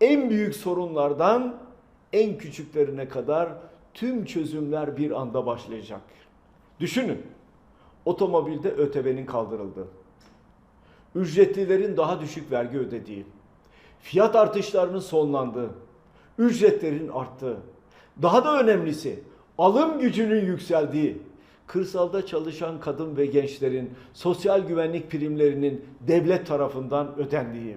En büyük sorunlardan en küçüklerine kadar tüm çözümler bir anda başlayacak. Düşünün. Otomobilde ÖTV'nin kaldırıldığı, ücretlilerin daha düşük vergi ödediği, fiyat artışlarının sonlandığı, ücretlerin arttığı, daha da önemlisi alım gücünün yükseldiği, kırsalda çalışan kadın ve gençlerin sosyal güvenlik primlerinin devlet tarafından ödendiği,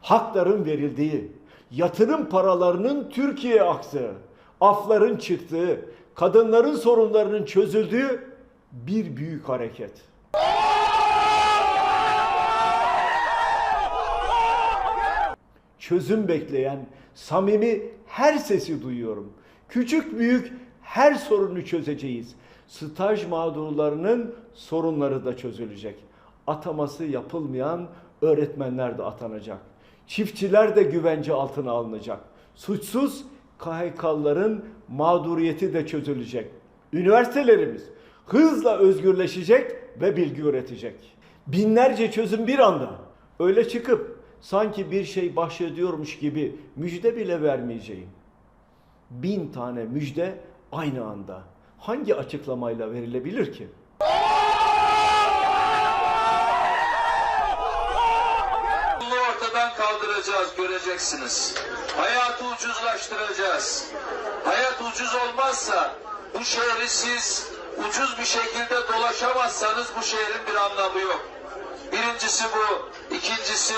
hakların verildiği, yatırım paralarının Türkiye'ye aktığı, afların çıktığı, kadınların sorunlarının çözüldüğü bir büyük hareket. çözüm bekleyen, samimi her sesi duyuyorum. Küçük büyük her sorunu çözeceğiz. Staj mağdurlarının sorunları da çözülecek. Ataması yapılmayan öğretmenler de atanacak. Çiftçiler de güvence altına alınacak. Suçsuz KHK'ların mağduriyeti de çözülecek. Üniversitelerimiz hızla özgürleşecek ve bilgi üretecek. Binlerce çözüm bir anda. Öyle çıkıp sanki bir şey bahşediyormuş gibi müjde bile vermeyeceğim. Bin tane müjde aynı anda. Hangi açıklamayla verilebilir ki? Bunu ortadan kaldıracağız göreceksiniz. Hayatı ucuzlaştıracağız. Hayat ucuz olmazsa bu şehri siz ucuz bir şekilde dolaşamazsanız bu şehrin bir anlamı yok. Birincisi bu. İkincisi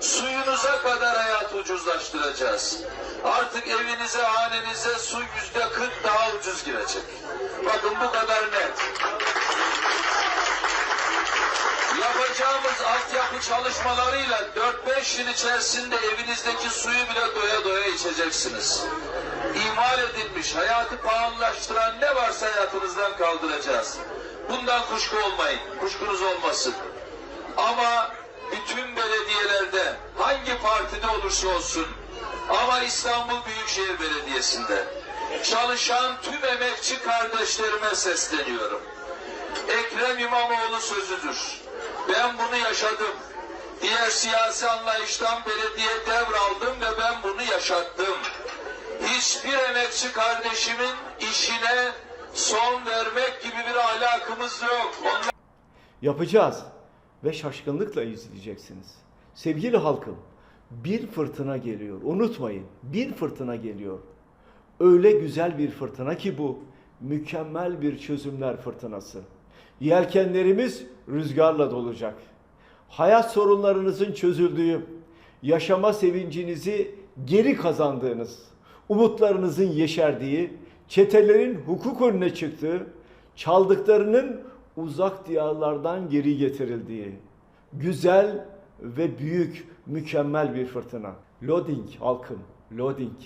suyunuza kadar hayatı ucuzlaştıracağız. Artık evinize, hanenize su yüzde 40 daha ucuz girecek. Bakın bu kadar net. Yapacağımız altyapı çalışmalarıyla 4-5 yıl içerisinde evinizdeki suyu bile doya doya içeceksiniz. İmal edilmiş, hayatı pahalılaştıran ne varsa hayatınızdan kaldıracağız. Bundan kuşku olmayın, kuşkunuz olmasın. Ama bütün belediyelerde hangi partide olursa olsun ama İstanbul Büyükşehir Belediyesi'nde çalışan tüm emekçi kardeşlerime sesleniyorum. Ekrem İmamoğlu sözüdür. Ben bunu yaşadım. Diğer siyasi anlayıştan belediye devraldım ve ben bunu yaşattım. Hiçbir emekçi kardeşimin işine son vermek gibi bir ahlakımız yok. Onlar Yapacağız ve şaşkınlıkla izleyeceksiniz. Sevgili halkım, bir fırtına geliyor. Unutmayın, bir fırtına geliyor. Öyle güzel bir fırtına ki bu, mükemmel bir çözümler fırtınası. Yelkenlerimiz rüzgarla dolacak. Hayat sorunlarınızın çözüldüğü, yaşama sevincinizi geri kazandığınız, umutlarınızın yeşerdiği, çetelerin hukuk önüne çıktığı, çaldıklarının uzak diyarlardan geri getirildiği, güzel ve büyük, mükemmel bir fırtına. Loading halkım, loading.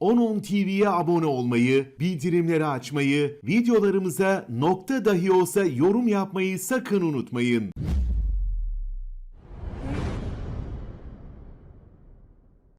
Onun TV'ye abone olmayı, bildirimleri açmayı, videolarımıza nokta dahi olsa yorum yapmayı sakın unutmayın.